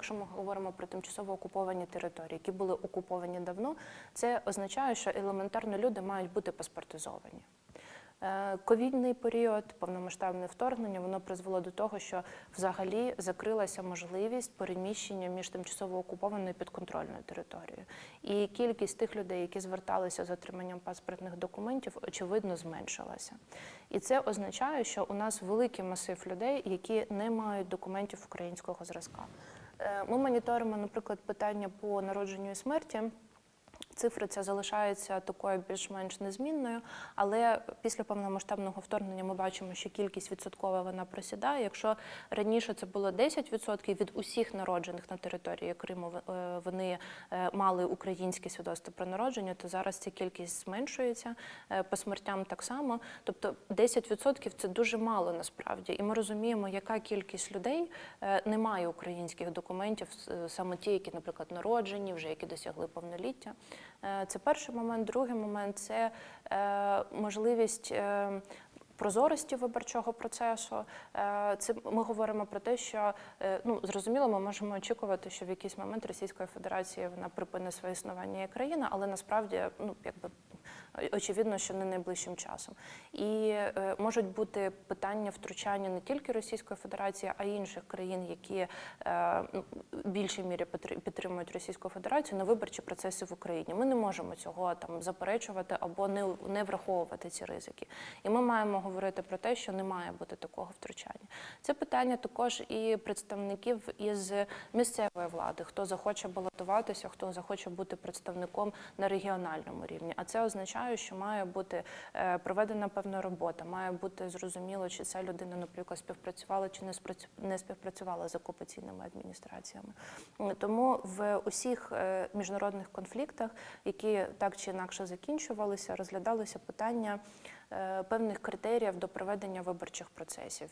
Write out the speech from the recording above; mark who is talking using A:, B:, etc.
A: Якщо ми говоримо про тимчасово окуповані території, які були окуповані давно, це означає, що елементарно люди мають бути паспортизовані. Е, Ковідний період, повномасштабне вторгнення, воно призвело до того, що взагалі закрилася можливість переміщення між тимчасово окупованою і підконтрольною територією. І кількість тих людей, які зверталися з отриманням паспортних документів, очевидно зменшилася. І це означає, що у нас великий масив людей, які не мають документів українського зразка. Е, Ми моніторимо, наприклад, питання по народженню і смерті. Цифра ця залишається такою більш-менш незмінною, але після повномасштабного вторгнення ми бачимо, що кількість відсоткова вона просідає. Якщо раніше це було 10% від усіх народжених на території Криму, е, вони е, мали українське свідоцтво про народження, то зараз ця кількість зменшується е, по смертям так само. Тобто 10% це дуже мало насправді, і ми розуміємо, яка кількість людей не має українських документів, саме ті, які, наприклад, народжені, вже які досягли повноліття. Е, Це перший момент. Другий момент це е, можливість. е, Прозорості виборчого процесу це ми говоримо про те, що ну зрозуміло, ми можемо очікувати, що в якийсь момент Російської Федерації вона припинить своє існування як країна, але насправді ну якби очевидно, що не найближчим часом. І е, можуть бути питання втручання не тільки Російської Федерації, а й інших країн, які е, ну, в більшій мірі підтри- підтримують Російську Федерацію на виборчі процеси в Україні. Ми не можемо цього там заперечувати або не, не враховувати ці ризики. І ми маємо говорити про те, що не має бути такого втручання. Це питання також і представників із місцевої влади, хто захоче балотуватися, хто захоче бути представником на регіональному рівні. А це означає, що має бути е, проведена певна робота, має бути зрозуміло, чи ця людина, наприклад, співпрацювала чи не співпрацювала з окупаційними адміністраціями. Тому в усіх е, міжнародних конфліктах, які так чи інакше закінчувалися, розглядалися питання е, певних критеріїв до проведення виборчих процесів.